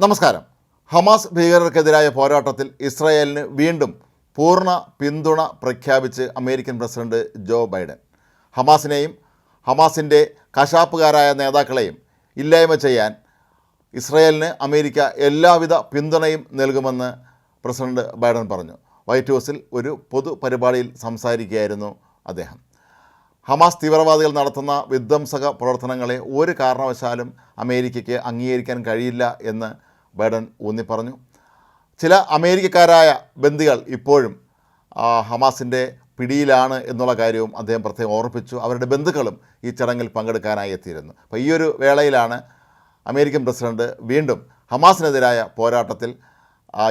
നമസ്കാരം. ഹമാസ് ഭീകരർക്കെതിരായ പോരാട്ടത്തിൽ ഇസ്രായേലിന് വീണ്ടും പൂർണ പിന്തുണ പ്രഖ്യാപിച്ച് അമേരിക്കൻ പ്രസിഡന്റ് ജോ ബൈഡൻ. ഹമാസിനെയും ഹമാസിന്റെ കശാപ്പുകാരായ നേതാക്കളെയും ഇല്ലായ്മ ചെയ്യാൻ ഇസ്രായേലിന് അമേരിക്ക എല്ലാവിധ പിന്തുണയും നൽകുമെന്ന് പ്രസിഡന്റ് ബൈഡൻ പറഞ്ഞു. വൈറ്റ് ഹൗസിൽ ഒരു പൊതുപരിപാടിയിൽ സംസാരിക്കുകയായിരുന്നു അദ്ദേഹം. ഹമാസ് തീവ്രവാദികൾ നടത്തുന്ന വിധ്വംസക പ്രവർത്തനങ്ങളെ ഒരു കാരണവശാലും അമേരിക്കയ്ക്ക് അംഗീകരിക്കാൻ കഴിയില്ല എന്ന് ബൈഡൻ ഊന്നിപ്പറഞ്ഞു ചില അമേരിക്കക്കാരായ ബന്ദികൾ ഇപ്പോഴും ഹമാസിന്റെ പിടിയിലാണ് എന്നുള്ള കാര്യവും അദ്ദേഹം പ്രത്യേകം ഓർപ്പിച്ചു. അവരുടെ ബന്ധുക്കളും ഈ ചടങ്ങിൽ പങ്കെടുക്കാനായി എത്തിയിരുന്നു. അപ്പോൾ ഈ ഒരു വേളയിലാണ് അമേരിക്കൻ പ്രസിഡന്റ് വീണ്ടും ഹമാസിനെതിരായ പോരാട്ടത്തിൽ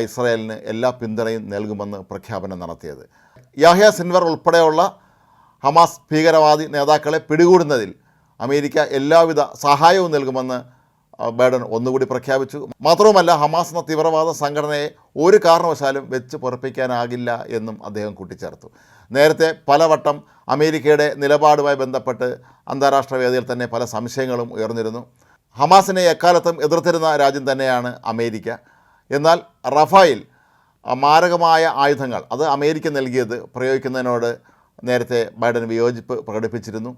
ഇസ്രായേലിന് എല്ലാ പിന്തുണയും നൽകുമെന്ന് പ്രഖ്യാപനം നടത്തിയത്. യാഹ്യ സിൻവർ ഉൾപ്പെടെയുള്ള ഹമാസ് ഭീകരവാദി നേതാക്കളെ പിടികൂടുന്നതിൽ അമേരിക്ക എല്ലാവിധ സഹായവും നൽകുമെന്ന് ബൈഡൻ ഒന്നുകൂടി പ്രഖ്യാപിച്ചു. മാത്രവുമല്ല ഹമാസ് എന്ന തീവ്രവാദ സംഘടനയെ ഒരു കാരണവശാലും വെച്ച് പൊറപ്പിക്കാനാകില്ല എന്നും അദ്ദേഹം കൂട്ടിച്ചേർത്തു. നേരത്തെ പലവട്ടം അമേരിക്കയുടെ നിലപാടുമായി ബന്ധപ്പെട്ട് അന്താരാഷ്ട്ര വേദിയിൽ തന്നെ പല സംശയങ്ങളും ഉയർന്നിരുന്നു. ഹമാസിനെ എക്കാലത്തും എതിർത്തിരുന്ന രാജ്യം തന്നെയാണ് അമേരിക്ക. എന്നാൽ റഫായിൽ മാരകമായ ആയുധങ്ങൾ അത് അമേരിക്ക നൽകിയത് പ്രയോഗിക്കുന്നതിനോട് നേരത്തെ ബൈഡൻ വിയോജിപ്പ് പ്രകടിപ്പിച്ചിരുന്നു.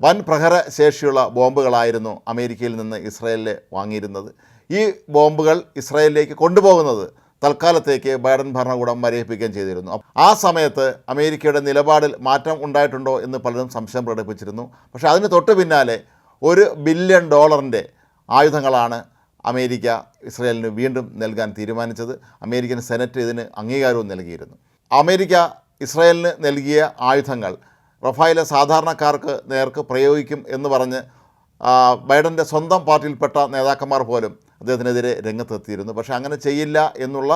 വൻ പ്രഹര ശേഷിയുള്ള ബോംബുകളായിരുന്നു അമേരിക്കയിൽ നിന്ന് ഇസ്രയേലിൽ വാങ്ങിയിരുന്നത്. ഈ ബോംബുകൾ ഇസ്രയേലിലേക്ക് കൊണ്ടുപോകുന്നത് തൽക്കാലത്തേക്ക് ബൈഡൻ ഭരണകൂടം മരയിപ്പിക്കുകയും ചെയ്തിരുന്നു. ആ സമയത്ത് അമേരിക്കയുടെ നിലപാടിൽ മാറ്റം ഉണ്ടായിട്ടുണ്ടോ എന്ന് പലരും സംശയം പ്രകടിപ്പിച്ചിരുന്നു. പക്ഷേ അതിന് തൊട്ട് പിന്നാലെ ഒരു ബില്യൺ ഡോളറിന്റെ ആയുധങ്ങളാണ് അമേരിക്ക ഇസ്രയേലിന് വീണ്ടും നൽകാൻ തീരുമാനിച്ചത്. അമേരിക്കൻ സെനറ്റ് ഇതിന് അംഗീകാരവും നൽകിയിരുന്നു. അമേരിക്ക ഇസ്രയേലിന് നൽകിയ ആയുധങ്ങൾ റഫായിലെ സാധാരണക്കാർക്ക് നേർക്ക് പ്രയോഗിക്കും എന്ന് പറഞ്ഞ് ബൈഡന്റെ സ്വന്തം പാർട്ടിയിൽപ്പെട്ട നേതാക്കന്മാർ പോലും അദ്ദേഹത്തിനെതിരെ രംഗത്തെത്തിയിരുന്നു. പക്ഷേ അങ്ങനെ ചെയ്യില്ല എന്നുള്ള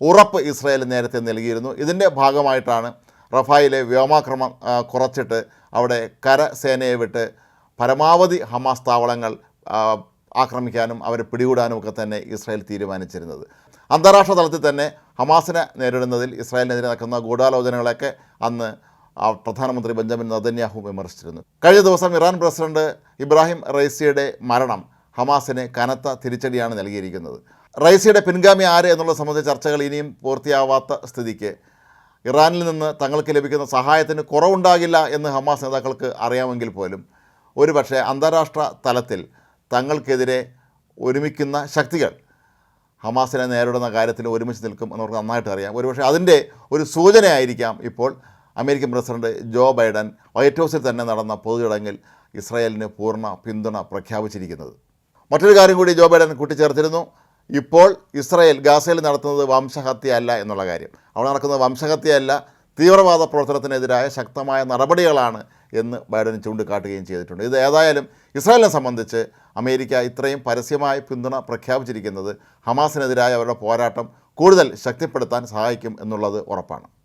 ഉറപ്പ് ഇസ്രായേൽ നേരത്തെ നൽകിയിരുന്നു. ഇതിന്റെ ഭാഗമായിട്ടാണ് റഫായിലെ വ്യോമാക്രമം കുറച്ചിട്ട് അവിടെ കരസേനയെ വിട്ട് പരമാവധി ഹമാസ് താവളങ്ങൾ ആക്രമിക്കാനും അവരെ പിടികൂടാനും ഒക്കെ തന്നെ ഇസ്രായേൽ തീരുമാനിച്ചിരുന്നത്. അന്താരാഷ്ട്ര തലത്തിൽ തന്നെ ഹമാസിനെ നേരിടുന്നതിൽ ഇസ്രായേലിനെതിരെ നടക്കുന്ന ഗൂഢാലോചനകളൊക്കെ അന്ന് ആ പ്രധാനമന്ത്രി ബെഞ്ചമിൻ നദന്യാഹു വിമർശിച്ചിരുന്നു. കഴിഞ്ഞ ദിവസം ഇറാൻ പ്രസിഡന്റ് ഇബ്രാഹിം റൈസിയുടെ മരണം ഹമാസിന് കനത്ത തിരിച്ചടിയാണ് നൽകിയിരിക്കുന്നത്. റൈസിയുടെ പിൻഗാമി ആര് എന്നുള്ളത് സംബന്ധിച്ച ചർച്ചകൾ ഇനിയും പൂർത്തിയാവാത്ത സ്ഥിതിക്ക് ഇറാനിൽ നിന്ന് തങ്ങൾക്ക് ലഭിക്കുന്ന സഹായത്തിന് കുറവുണ്ടാകില്ല എന്ന് ഹമാസ് നേതാക്കൾക്ക് അറിയാമെങ്കിൽ പോലും ഒരുപക്ഷെ അന്താരാഷ്ട്ര തലത്തിൽ തങ്ങൾക്കെതിരെ ഒരുമിക്കുന്ന ശക്തികൾ ഹമാസിനെ നേരിടുന്ന കാര്യത്തിൽ ഒരുമിച്ച് നിൽക്കും എന്നവർക്ക് നന്നായിട്ട് അറിയാം. ഒരുപക്ഷെ അതിന്റെ ഒരു സൂചനയായിരിക്കാം ഇപ്പോൾ American president Joe Biden white ഹൗസിൽ തന്നെ നടന്ന പൊതുചടങ്ങിൽ ഇസ്രായേലിന് പൂർണ പിന്തുണ പ്രഖ്യാപിച്ചിരിക്കുന്നത്. മറ്റൊരു കാര്യം കൂടി ജോ ബൈഡൻ കൂട്ടിച്ചേർത്തിരുന്നു. ഇപ്പോൾ ഇസ്രായേൽ ഗാസയിൽ നടത്തുന്നത് വംശഹത്യയല്ല എന്നുള്ള കാര്യം. അവിടെ നടക്കുന്നത് വംശഹത്യയല്ല തീവ്രവാദ പ്രവർത്തനത്തിനെതിരായ ശക്തമായ നടപടികളാണ് എന്ന് ബൈഡൻ ചൂണ്ടിക്കാട്ടുകയും ചെയ്തിട്ടുണ്ട്. ഇത് ഏതായാലും ഇസ്രായേലിനെ സംബന്ധിച്ച് അമേരിക്ക ഇത്രയും പരസ്യമായ പിന്തുണ പ്രഖ്യാപിച്ചിരിക്കുന്നത് ഹമാസിനെതിരായ അവരുടെ പോരാട്ടം കൂടുതൽ ശക്തിപ്പെടുത്താൻ സഹായിക്കും എന്നുള്ളത് ഉറപ്പാണ്.